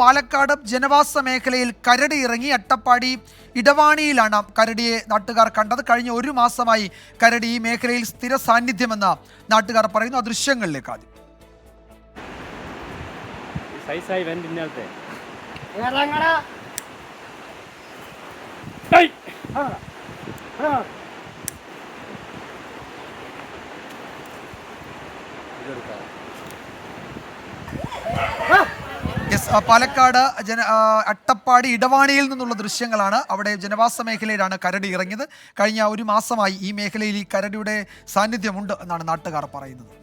പാലക്കാട് ജനവാസ മേഖലയിൽ കരടി ഇറങ്ങി അട്ടപ്പാടി ഇടവാണിയിലാണ് കരടിയെ നാട്ടുകാർ കണ്ടത്. കഴിഞ്ഞ ഒരു മാസമായി കരടി ഈ മേഖലയിൽ സ്ഥിര സാന്നിധ്യമെന്ന് നാട്ടുകാർ പറയുന്നു. ആ ദൃശ്യങ്ങളിലേക്ക് ആദ്യം. സൈസായി പാലക്കാട് ജന അട്ടപ്പാടി ഇടവാണിയിൽ നിന്നുള്ള ദൃശ്യങ്ങളാണ്. അവിടെ ജനവാസ മേഖലയിലാണ് കരടി ഇറങ്ങിയത്. കഴിഞ്ഞ ഒരു മാസമായി ഈ മേഖലയിൽ ഈ കരടിയുടെ സാന്നിധ്യമുണ്ട് എന്നാണ് നാട്ടുകാർ പറയുന്നത്.